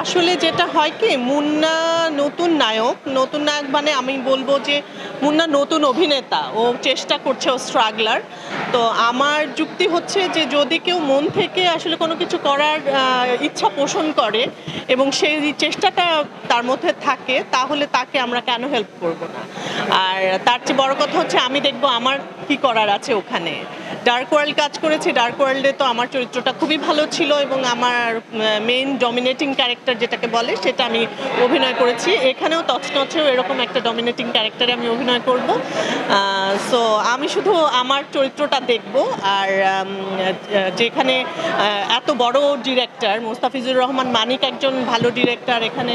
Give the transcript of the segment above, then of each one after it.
আসলে যেটা হয় কি, মুন্না নতুন নায়ক নতুন নায়ক মানে আমি বলব যে মুন্না নতুন অভিনেতা, ও চেষ্টা করছে, ও স্ট্রাগলার তো আমার যুক্তি হচ্ছে যে যদি কেউ মন থেকে আসলে কোনো কিছু করার ইচ্ছা পোষণ করে এবং সেই চেষ্টাটা তার মধ্যে থাকে, তাহলে তাকে আমরা কেন হেল্প করব না? আর তার চেয়ে বড় কথা হচ্ছে আমি দেখব আমার কি করার আছে ওখানে। ডার্ক ওয়ার্ল্ড কাজ করেছি। ডার্ক ওয়ার্ল্ডে তো আমার চরিত্রটা খুবই ভালো ছিল এবং আমার মেইন ডমিনেটিং ক্যারেক্টার যেটাকে বলে, সেটা আমি অভিনয় করেছি। এখানেও তছনছেও এরকম একটা ডমিনেটিং ক্যারেক্টারে আমি অভিনয় করব। সো আমি শুধু আমার চরিত্রটা দেখব আর যেখানে এত বড় ডিরেক্টর মোস্তাফিজুর রহমান মানিক একজন ভালো ডিরেক্টর এখানে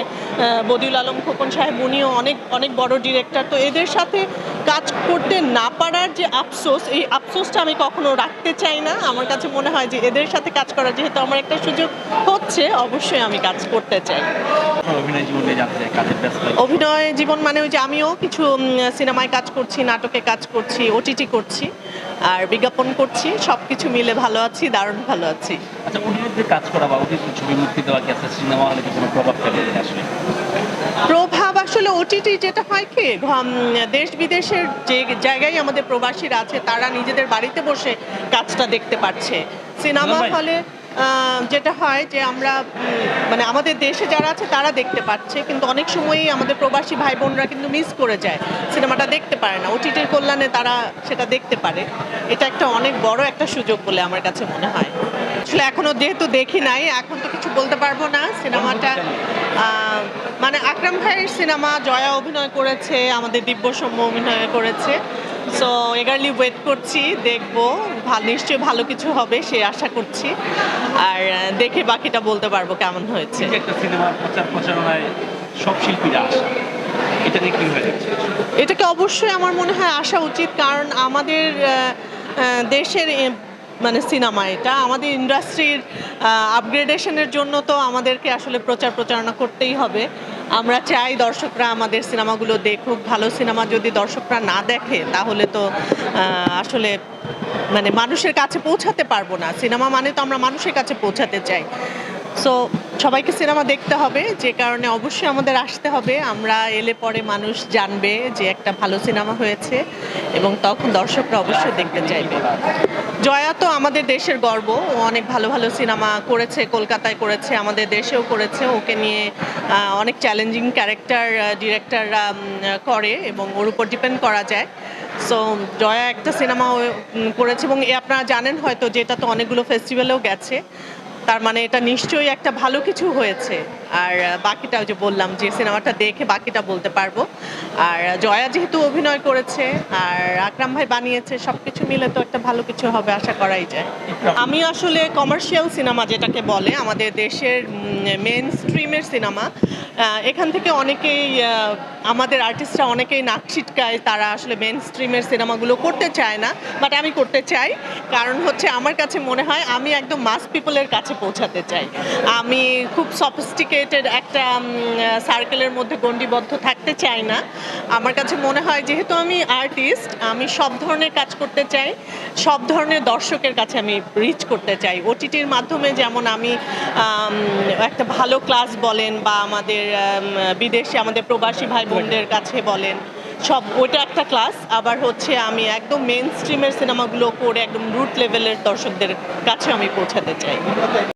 বদিউল আলম খোকন সাহেব, উনিও অনেক অনেক বড় ডিরেক্টর তো এদের সাথে কাজ করতে না পারার যে আফসোস এই আফসোসটা আমি কখনো রাখতে চাই না। আমার কাছে মনে হয় যে এদের সাথে কাজ করার যেহেতু আমার একটা সুযোগ হচ্ছে অবশ্যই আমি কাজ করতে চাই। অভিনয় জীবনে মানে ওই যে আমিও কিছু সিনেমায় কাজ করছি নাটকে কাজ করছি ওটিটি করছি আর বিজ্ঞাপন করছি সব কিছু মিলে ভালো আছি দারুণ ভালো আছি। আচ্ছা কাজ করা বা ছবি মুক্তি দেওয়া কি আছে সিনেমা হলে কোনো প্রভাব ফেলে আসলে? প্রভাব আসলে ওটিটি যেটা হয় কি দেশ বিদেশের যে জায়গায় আমাদের প্রবাসীরা আছে তারা নিজেদের বাড়িতে বসে কাজটা দেখতে পাচ্ছে সিনেমা হলে যেটা হয় যে আমরা মানে আমাদের দেশে যারা আছে তারা দেখতে পাচ্ছে, কিন্তু অনেক সময়ই আমাদের প্রবাসী ভাই বোনরা কিন্তু মিস করে যায়, সিনেমাটা দেখতে পারে না। ওটিটির কল্যাণে তারা সেটা দেখতে পারে। এটা একটা অনেক বড় একটা সুযোগ বলে আমার কাছে মনে হয়। আসলে এখনও যেহেতু দেখি নাই, এখন তো কিছু বলতে পারব না। সিনেমাটা মানে আকরাম ভাইয়ের সিনেমা জয়া অভিনয় করেছে, আমাদের দিব্য সৌম্য অভিনয় করেছে। সো এগারলি ওয়েট করছি দেখব। ভালো নিশ্চয়ই ভালো কিছু হবে সে আশা করছি। আর দেখে বাকিটা বলতে পারব কেমন হয়েছে। একটা সিনেমার প্রচার প্রচারণায় সব শিল্পীরা আসে এটা নিয়ে কি হয়ে? যাচ্ছে এটাকে অবশ্যই আমার মনে হয় আসা উচিত কারণ আমাদের দেশের মানে সিনেমা এটা। আমাদের ইন্ডাস্ট্রির আপগ্রেডেশনের জন্য তো আমাদেরকে আসলে প্রচার প্রচারণা করতেই হবে। আমরা চাই দর্শকরা আমাদের সিনেমাগুলো দেখুক। ভালো সিনেমা যদি দর্শকরা না দেখে, তাহলে তো আসলে মানে মানুষের কাছে পৌঁছাতে পারব না। সিনেমা মানে তো আমরা মানুষের কাছে পৌঁছাতে চাই। সো সবাইকে সিনেমা দেখতে হবে, যে কারণে অবশ্যই আমাদের আসতে হবে। আমরা এলে পরে মানুষ জানবে যে একটা ভালো সিনেমা হয়েছে এবং তখন দর্শকরা অবশ্যই দেখতে চাইবে। জয়া তো আমাদের দেশের গর্ব। ও অনেক ভালো ভালো সিনেমা করেছে, কলকাতায় করেছে, আমাদের দেশেও করেছে। ওকে নিয়ে অনেক চ্যালেঞ্জিং ক্যারেক্টার ডিরেক্টররা করে এবং ওর উপর ডিপেন্ড করা যায়। সো জয়া একটা সিনেমা করেছে এবং আপনারা জানেন হয়তো যে এটা তো অনেকগুলো ফেস্টিভ্যালেও গেছে। তার মানে এটা নিশ্চয়ই একটা ভালো কিছু হয়েছে। আর বাকিটা যে বললাম যে সিনেমাটা দেখে বাকিটা বলতে পারব। আর, জয়া যেহেতু অভিনয় করেছে, আর আকরাম ভাই বানিয়েছে সব কিছু মিলে তো একটা ভালো কিছু হবে আশা করাই যায়। আমি আসলে কমার্শিয়াল সিনেমা যেটাকে বলে, আমাদের দেশের মেন স্ট্রিমের সিনেমা এখান থেকে অনেকেই আমাদের আর্টিস্টরা অনেকেই নাক ছিটকায়, তারা আসলে মেন স্ট্রিমের সিনেমাগুলো করতে চায় না বাট আমি করতে চাই। কারণ হচ্ছে আমার কাছে মনে হয় আমি একদম মাস পিপলের কাছে পৌঁছাতে চাই। আমি খুব সফিস্টিকেটেড একটা সার্কেলের মধ্যে গণ্ডিবদ্ধ থাকতে চাই না। আমার কাছে মনে হয় যেহেতু আমি আর্টিস্ট আমি সব ধরনের কাজ করতে চাই, সব ধরনের দর্শকের কাছে আমি রিচ করতে চাই। ওটিটির মাধ্যমে যেমন আমি একটা ভালো ক্লাস বলেন বা আমাদের বিদেশে আমাদের প্রবাসী ভাই বোনদের কাছে বলেন। সব, ওইটা একটা ক্লাস আবার হচ্ছে আমি একদম মেন স্ট্রিমের সিনেমাগুলো করে একদম রুট লেভেলের দর্শকদের কাছে আমি পৌঁছাতে চাই।